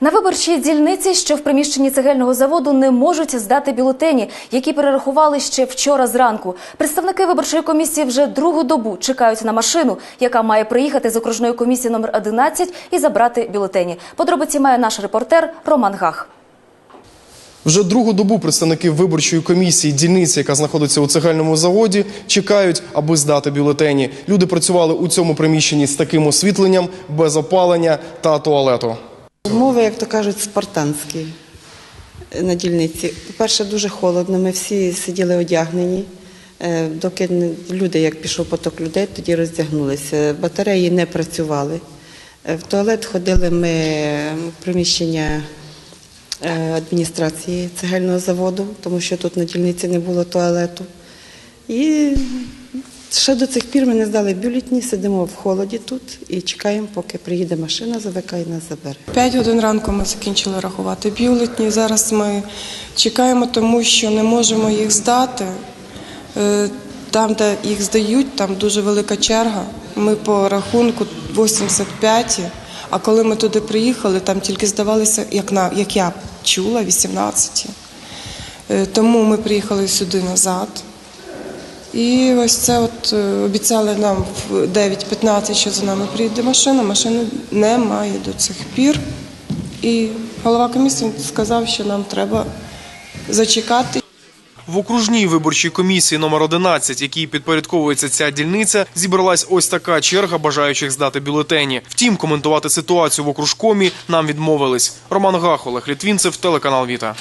На виборчій дільниці, що в приміщенні цегельного заводу, не можуть здати бюлетені, які перерахували ще вчора зранку. Представники виборчої комісії вже другу добу чекають на машину, яка має приїхати з окружної комісії номер 11 і забрати бюлетені. Подробиці має наш репортер Роман Гах. Вже другу добу представники виборчої комісії дільниці, яка знаходиться у цегельному заводі, чекають, аби здати бюлетені. Люди працювали у цьому приміщенні з таким освітленням, без опалення та туалету. Умови, як то кажуть, спартанські на дільниці. По-перше, дуже холодно. Ми всі сиділи одягнені. Е, Доки люди, як пішов поток людей, тоді роздягнулися. Батареї не працювали. Е, В туалет ходили ми в приміщення е, адміністрації цегельного заводу, тому що тут на дільниці не було туалету. І ще до цих пір ми не здали бюлетні, сидимо в холоді тут і чекаємо, поки приїде машина, і нас забере. П'ять годин ранку ми закінчили рахувати бюлетні. Зараз ми чекаємо, тому що не можемо їх здати. Е, Там, де їх здають, там дуже велика черга. Ми по рахунку 85, а коли ми туди приїхали, там тільки здавалися, як, на, як я чула, 18. Е, Тому ми приїхали сюди назад. І ось це от е, обіцяли нам в 9.15, що за нами приїде машина. Машини немає до цих пір. І голова комісії сказав, що нам треба зачекати. В окружній виборчій комісії номер 11, якій підпорядковується ця дільниця, зібралась ось така черга бажаючих здати бюлетені. Втім, коментувати ситуацію в окружкомі нам відмовились. Роман Гах, Літвінцев, телеканал Віта.